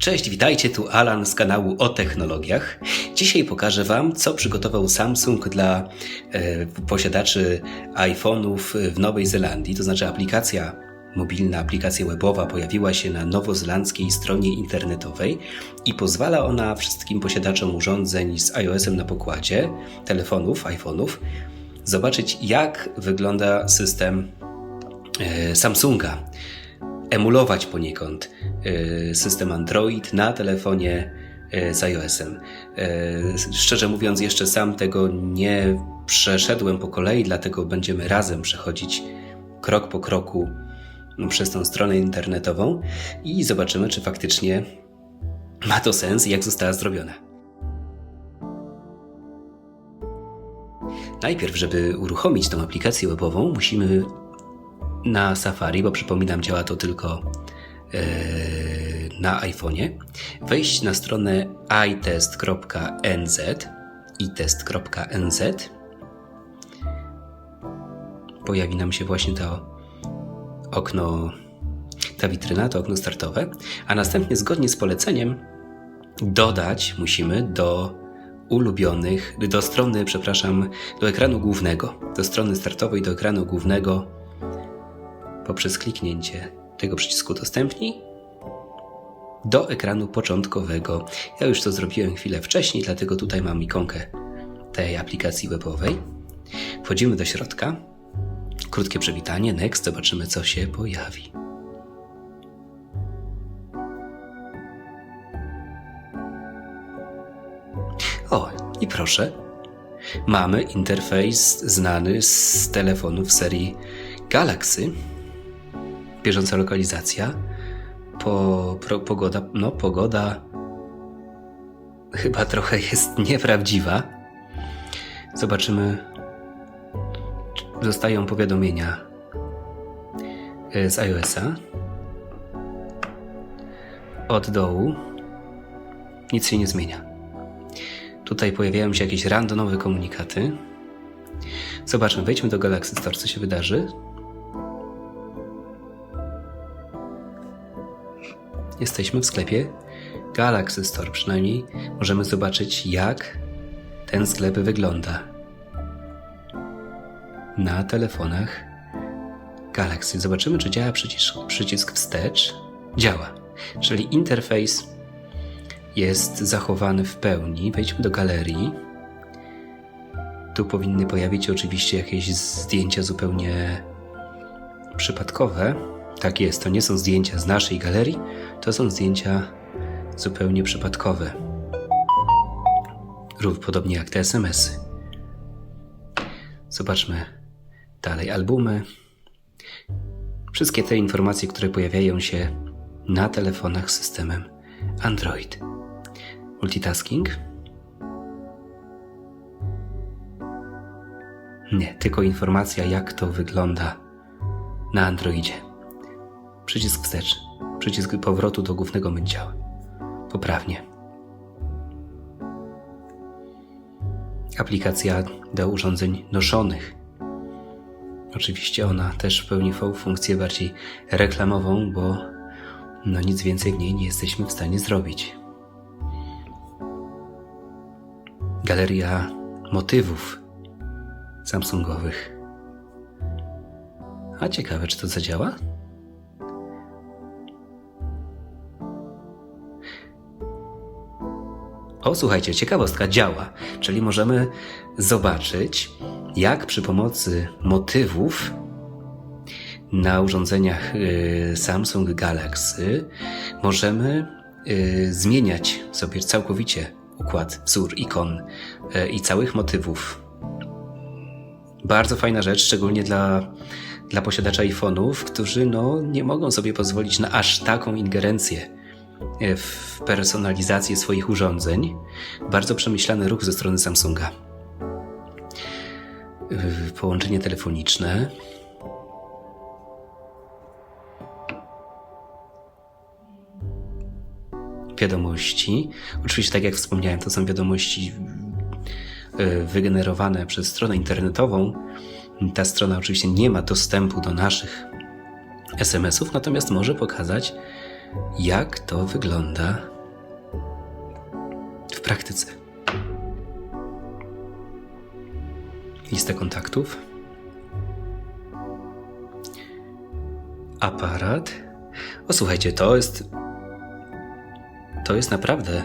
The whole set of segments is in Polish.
Cześć, witajcie, tu Alan z kanału o technologiach. Dzisiaj pokażę Wam, co przygotował Samsung dla e, posiadaczy iPhone'ów w Nowej Zelandii. To znaczy aplikacja mobilna, aplikacja webowa pojawiła się na nowozelandzkiej stronie internetowej i pozwala ona wszystkim posiadaczom urządzeń z iOS-em na pokładzie, telefonów, iPhone'ów, zobaczyć jak wygląda system e, Samsunga emulować poniekąd y, system Android na telefonie y, z iOS-em. Y, Szczerze mówiąc, jeszcze sam tego nie przeszedłem po kolei, dlatego będziemy razem przechodzić krok po kroku przez tą stronę internetową i zobaczymy, czy faktycznie ma to sens i jak została zrobiona. Najpierw, żeby uruchomić tą aplikację webową, musimy na Safari, bo przypominam, działa to tylko e, na iPhone'ie, wejść na stronę itest.nz itest.nz pojawi nam się właśnie to okno, ta witryna, to okno startowe, a następnie zgodnie z poleceniem dodać musimy do ulubionych, do strony, przepraszam, do ekranu głównego, do strony startowej, do ekranu głównego poprzez kliknięcie tego przycisku Udostępnij do ekranu początkowego. Ja już to zrobiłem chwilę wcześniej, dlatego tutaj mam ikonkę tej aplikacji webowej. Wchodzimy do środka. Krótkie przywitanie, next, zobaczymy co się pojawi. O, i proszę, mamy interfejs znany z telefonów serii Galaxy. Bieżąca lokalizacja. Po, pro, pogoda, no pogoda chyba trochę jest nieprawdziwa. Zobaczymy. Dostają powiadomienia e, z iOS-a. Od dołu nic się nie zmienia. Tutaj pojawiają się jakieś randomowe komunikaty. Zobaczmy, wejdźmy do Galaxy Store, co się wydarzy. Jesteśmy w sklepie Galaxy Store, przynajmniej możemy zobaczyć, jak ten sklep wygląda na telefonach Galaxy. Zobaczymy, czy działa przycisk, przycisk wstecz. Działa, czyli interfejs jest zachowany w pełni. Wejdźmy do galerii. Tu powinny pojawić się oczywiście jakieś zdjęcia zupełnie przypadkowe. Tak jest, to nie są zdjęcia z naszej galerii, to są zdjęcia zupełnie przypadkowe. Rób podobnie jak te SMS-y. Zobaczmy dalej albumy. Wszystkie te informacje, które pojawiają się na telefonach z systemem Android. Multitasking? Nie, tylko informacja, jak to wygląda na Androidzie. Przycisk wstecz, przycisk powrotu do głównego menu działa. Poprawnie. Aplikacja do urządzeń noszonych. Oczywiście ona też pełni funkcję bardziej reklamową, bo no nic więcej w niej nie jesteśmy w stanie zrobić. Galeria motywów Samsungowych. A ciekawe, czy to zadziała? Słuchajcie, ciekawostka działa, czyli możemy zobaczyć, jak przy pomocy motywów na urządzeniach y, Samsung Galaxy możemy y, zmieniać sobie całkowicie układ wzór ikon y, i całych motywów. Bardzo fajna rzecz, szczególnie dla, dla posiadaczy iPhone'ów, którzy no, nie mogą sobie pozwolić na aż taką ingerencję w personalizację swoich urządzeń. Bardzo przemyślany ruch ze strony Samsunga. Połączenie telefoniczne. Wiadomości. Oczywiście, tak jak wspomniałem, to są wiadomości wygenerowane przez stronę internetową. Ta strona oczywiście nie ma dostępu do naszych SMS-ów, natomiast może pokazać jak to wygląda w praktyce. Lista kontaktów. Aparat. O słuchajcie, to jest. To jest naprawdę.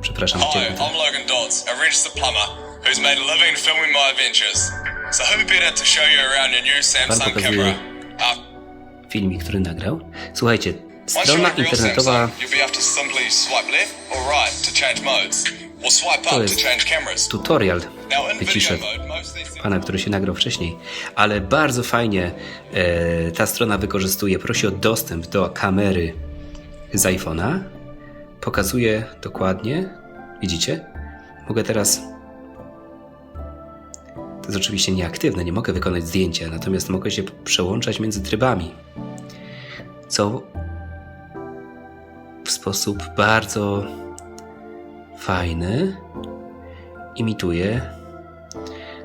Przepraszam cię. I'm Logan Dodds, a registered plumber who's made a living filming my adventures. So who better to show you around your new Samsung camera? Filmik, który nagrał. Słuchajcie, strona internetowa. To jest. Tutorial wyciszę pana, który się nagrał wcześniej, ale bardzo fajnie e, ta strona wykorzystuje. Prosi o dostęp do kamery z iPhone'a. Pokazuje dokładnie. Widzicie? Mogę teraz. To jest oczywiście nieaktywne, nie mogę wykonać zdjęcia, natomiast mogę się przełączać między trybami. Co w sposób bardzo fajny imituje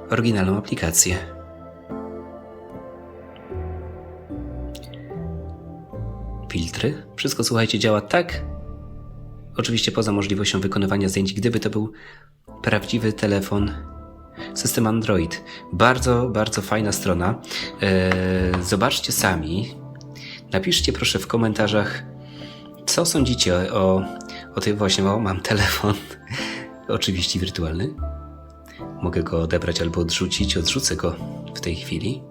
oryginalną aplikację. Filtry. Wszystko, słuchajcie, działa tak. Oczywiście poza możliwością wykonywania zdjęć, gdyby to był prawdziwy telefon, system Android. Bardzo, bardzo fajna strona. Eee, zobaczcie sami. Napiszcie proszę w komentarzach, co sądzicie o, o tej właśnie, o, mam telefon, oczywiście wirtualny. Mogę go odebrać albo odrzucić. Odrzucę go w tej chwili.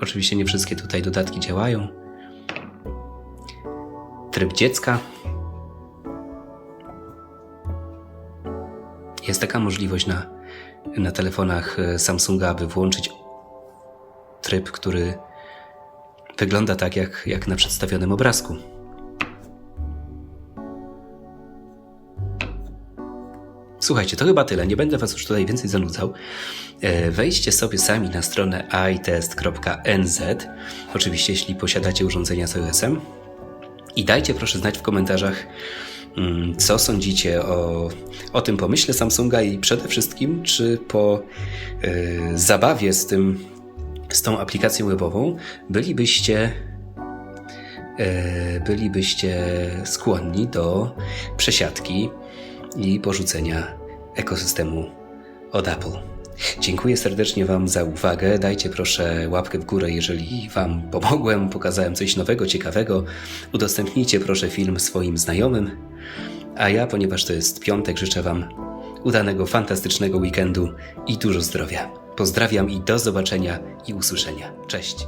Oczywiście nie wszystkie tutaj dodatki działają. Tryb dziecka. Jest taka możliwość na, na telefonach e, Samsunga, aby włączyć tryb, który wygląda tak jak, jak na przedstawionym obrazku. Słuchajcie, to chyba tyle. Nie będę Was już tutaj więcej zanudzał. E, Wejdźcie sobie sami na stronę itest.nz. Oczywiście, jeśli posiadacie urządzenia z iOS-em. I dajcie proszę znać w komentarzach, mm, co sądzicie o, o tym pomyśle Samsunga i przede wszystkim, czy po e, zabawie z tym, z tą aplikacją webową bylibyście e, bylibyście skłonni do przesiadki i porzucenia ekosystemu od Apple. Dziękuję serdecznie Wam za uwagę. Dajcie proszę łapkę w górę, jeżeli Wam pomogłem, pokazałem coś nowego, ciekawego. Udostępnijcie proszę film swoim znajomym. A ja, ponieważ to jest piątek, życzę Wam udanego, fantastycznego weekendu i dużo zdrowia. Pozdrawiam i do zobaczenia i usłyszenia. Cześć.